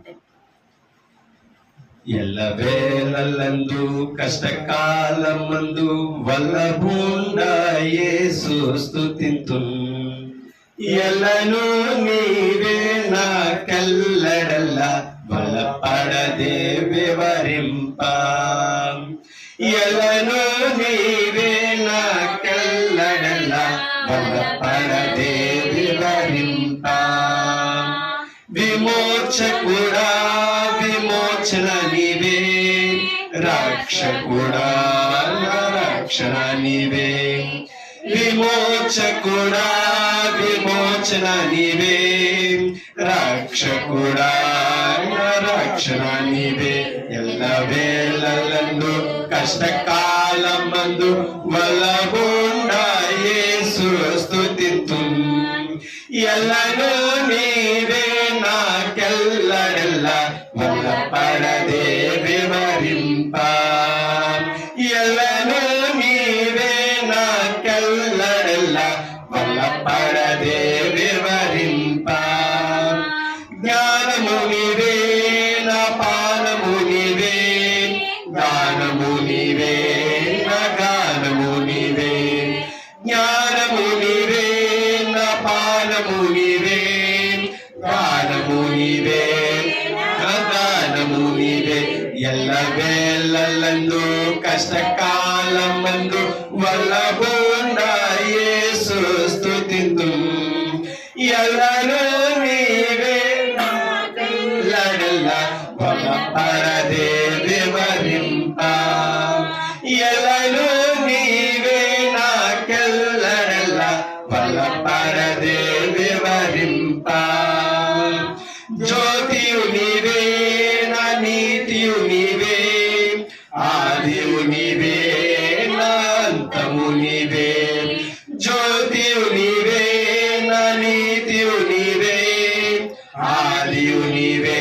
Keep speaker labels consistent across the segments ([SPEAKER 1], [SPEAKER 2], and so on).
[SPEAKER 1] అదే.
[SPEAKER 2] ఎల్లవేళలందు కష్టకాలమందు వల్లభుండ యేసు స్తుతింతున్ ఎల్లను నీవే నా కల్లడల్ల బలపడదే వివరింప. ఎలను నీవే నా కల్లడల్ల బలపడదే వివరింపా. విమోచకుడా విమోచన నీవే రక్షకుడా నా రక్షణ నీవే విమోచకుడా విమోచన నీవే రక్షకుడా నా రక్షణ నీవే ఎల్ల వేళలందు కష్టకాలమందు వలగుండా ఎల్లను నీవే నాకెల్లడెల్ల వల్ల పడదే వివరింప ఎల్లను నీవే నాకెల్లడెల్ల వల్ల పడదే నీవే ఎల్ల వేళలందు కష్టకాలమందు వల్లబోండా యేసు స్తుతిందు ఎల్లను నీవే లడల వల పరదే వివరింప. ఎల్లను నీవే నాకెల్లడల వల పరదే వివరింప. జ్యోతియు నీవే నా నా నీతియు నీవే ఆదియు నీవే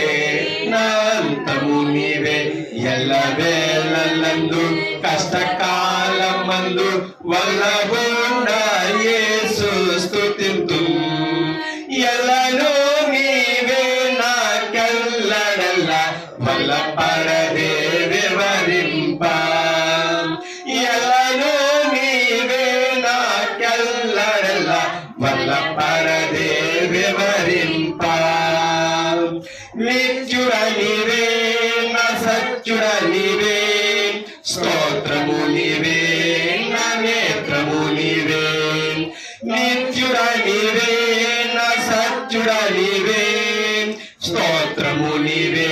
[SPEAKER 2] నా అంతము నీవే ఎల్ల వేళలందు కష్టకాలమందు వల్లగుండా యేసు స్తుతింతు ఎల్లను నీవే నాకెల్లడల్ల వల్ల పరదే వివరింప ఎల్లను నీవే వల్ల పరదే వివరింప నిత్యుడ నీవే నా సత్యుడ నీవే స్తోత్రము నీవే నా నేత్రము నీవే నిత్యుడ నీవే సత్యుడ నీవే స్తోత్రము నీవే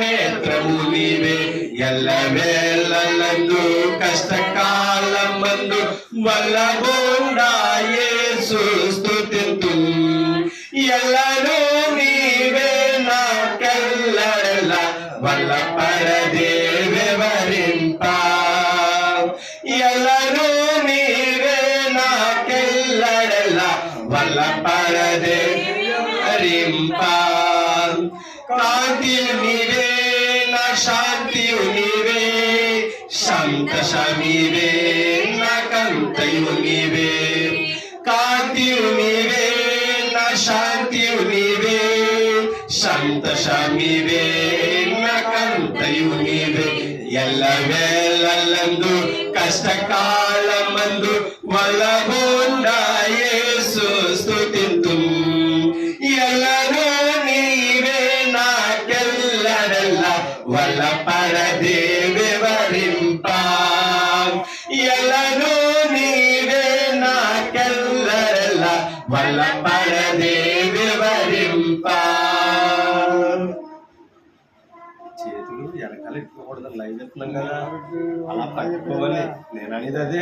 [SPEAKER 2] నేత్రము నీవే ఎల్ల వేళలందు కష్టకాలమందు వల్లబోండా యేసు స్తుతింతు. ఎల్లను నీవే నాకెల్లడల వల్ల పరదే వివరింప ఎల్లను నీవే నాకెల్లడల వల్ల పరదే వివరింప కాంతియు నీవే నా శాంతియు నీవే సంతసమీవే నా కంతయు నీవే. కాంతియు నీవే నా శాంతియు నీవే. సంతసమీవే నా కంతయు నీవే. ఎల్ల వేళలందు కష్టకాలమందు వల్లబోండా యేసు స్తుతింతు ఎల్లను ఎల్లను నీవే నాకెల్లడల్ల వల్ల పరదే వివరింప. చేతులు వెనకాల ఎట్టుకోకూడదు లైవ్ చెప్తున్నాం కదా. అలా పట్టుకోవాలి నేను అనేది అదే.